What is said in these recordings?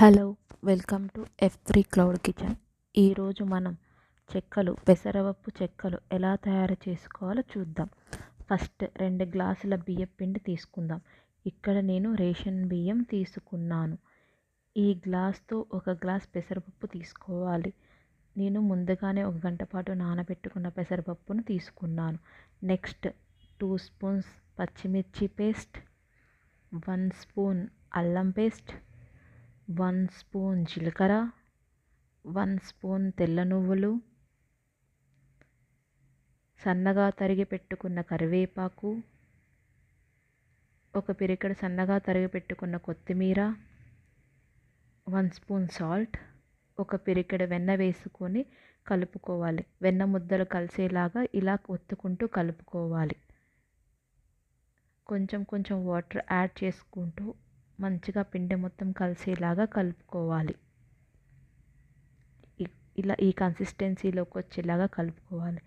Hello welcome to F three cloud kitchen. ఈరోజు మనం చెక్కలు పెసరపప్పు చెక్కలు ఎలా తయారు చేసుకోవాలో చూద్దాం. ఫస్ట్ రెండు గ్లాసుల బియ్యం పిండి తీసుకుందాం. ఇక్కడ నేను రేషన్ బియ్యం తీసుకున్నాను. ఈ గ్లాస్తో ఒక గ్లాస్ పెసరపప్పు తీసుకోవాలి. నేను ముందుగానే ఒక గంట పాటు నానబెట్టుకున్న పెసరపప్పును తీసుకున్నాను. నెక్స్ట్ టూ స్పూన్స్ పచ్చిమిర్చి పేస్ట్ వన్ స్పూన్ అల్లం పేస్ట్ వన్ స్పూన్ జీలకర్ర వన్ స్పూన్ తెల్ల నువ్వులు సన్నగా తరిగి పెట్టుకున్న కరివేపాకు ఒక పిరికడ సన్నగా తరిగి పెట్టుకున్న కొత్తిమీర వన్ స్పూన్ సాల్ట్ ఒక పిరికెడ వెన్న వేసుకొని కలుపుకోవాలి. వెన్న ముద్దలు కలిసేలాగా ఇలా ఒత్తుకుంటూ కలుపుకోవాలి. కొంచెం కొంచెం వాటర్ యాడ్ చేసుకుంటూ మంచిగా పిండి మొత్తం కలిసేలాగా కలుపుకోవాలి. ఇలా ఈ కన్సిస్టెన్సీలోకి వచ్చేలాగా కలుపుకోవాలి.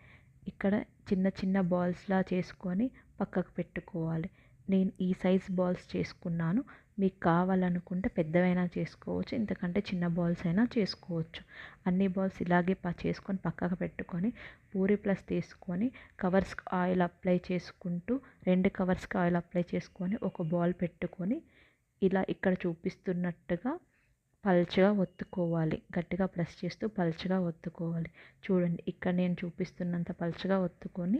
ఇక్కడ చిన్న చిన్న బాల్స్లా చేసుకొని పక్కకు పెట్టుకోవాలి. నేను ఈ సైజ్ బాల్స్ చేసుకున్నాను. మీకు కావాలనుకుంటే పెద్దవైనా చేసుకోవచ్చు ఇంతకంటే చిన్న బాల్స్ అయినా చేసుకోవచ్చు. అన్ని బాల్స్ ఇలాగే ప చేసుకొని పక్కకు పెట్టుకొని పూరి ప్లస్ తీసుకొని కవర్స్కి ఆయిల్ అప్లై చేసుకుంటూ రెండు కవర్స్కి ఆయిల్ అప్లై చేసుకొని ఒక బాల్ పెట్టుకొని ఇలా ఇక్కడ చూపిస్తున్నట్టుగా పల్చగా ఒత్తుకోవాలి. గట్టిగా ప్రెస్ చేస్తూ పల్చగా ఒత్తుకోవాలి. చూడండి ఇక్కడ నేను చూపిస్తున్నంత పల్చగా ఒత్తుకొని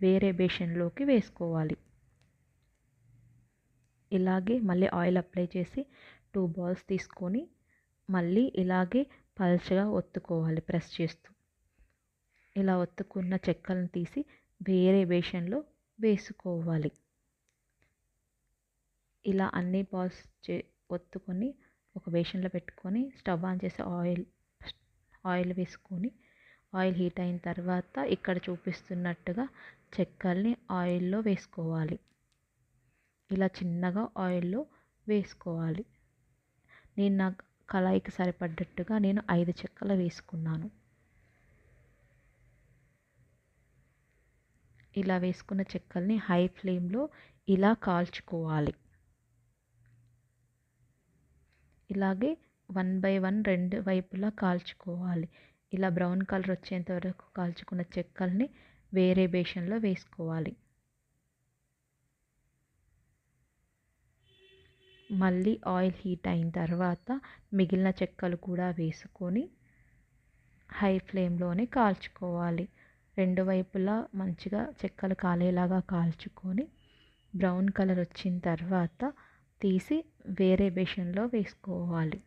వేరే బేషన్లోకి వేసుకోవాలి. ఇలాగే మళ్ళీ ఆయిల్ అప్లై చేసి టూ బాల్స్ తీసుకొని మళ్ళీ ఇలాగే పల్చగా ఒత్తుకోవాలి ప్రెస్ చేస్తూ. ఇలా ఒత్తుకున్న చెక్కలను తీసి వేరే బేషన్లో వేసుకోవాలి. ఇలా అన్ని బాల్స్ చే ఒత్తుకొని ఒక బేషన్లో పెట్టుకొని స్టవ్ ఆన్ చేసి ఆయిల్ ఆయిల్ వేసుకొని ఆయిల్ హీట్ అయిన తర్వాత ఇక్కడ చూపిస్తున్నట్టుగా చెక్కల్ని ఆయిల్లో వేసుకోవాలి. ఇలా చిన్నగా ఆయిల్లో వేసుకోవాలి. నేను నా కళాయికి సరిపడ్డట్టుగా నేను ఐదు చెక్కలు వేసుకున్నాను. ఇలా వేసుకున్న చెక్కల్ని హై ఫ్లేమ్లో ఇలా కాల్చుకోవాలి. ఇలాగే వన్ బై వన్ రెండు వైపులా కాల్చుకోవాలి. ఇలా బ్రౌన్ కలర్ వచ్చేంత వరకు కాల్చుకున్న చెక్కల్ని వేరే బేషన్లో వేసుకోవాలి. మళ్ళీ ఆయిల్ హీట్ అయిన తర్వాత మిగిలిన చెక్కలు కూడా వేసుకొని హై ఫ్లేమ్లోనే కాల్చుకోవాలి. రెండు వైపులా మంచిగా చెక్కలు కాలేలాగా కాల్చుకొని బ్రౌన్ కలర్ వచ్చిన తర్వాత తీసి వేరే బేషన్లో వేసుకోవాలి.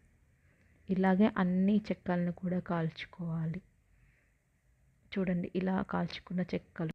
ఇలాగే అన్ని చెక్కలను కూడా కాల్చుకోవాలి. చూడండి ఇలా కాల్చుకున్న చెక్కలు.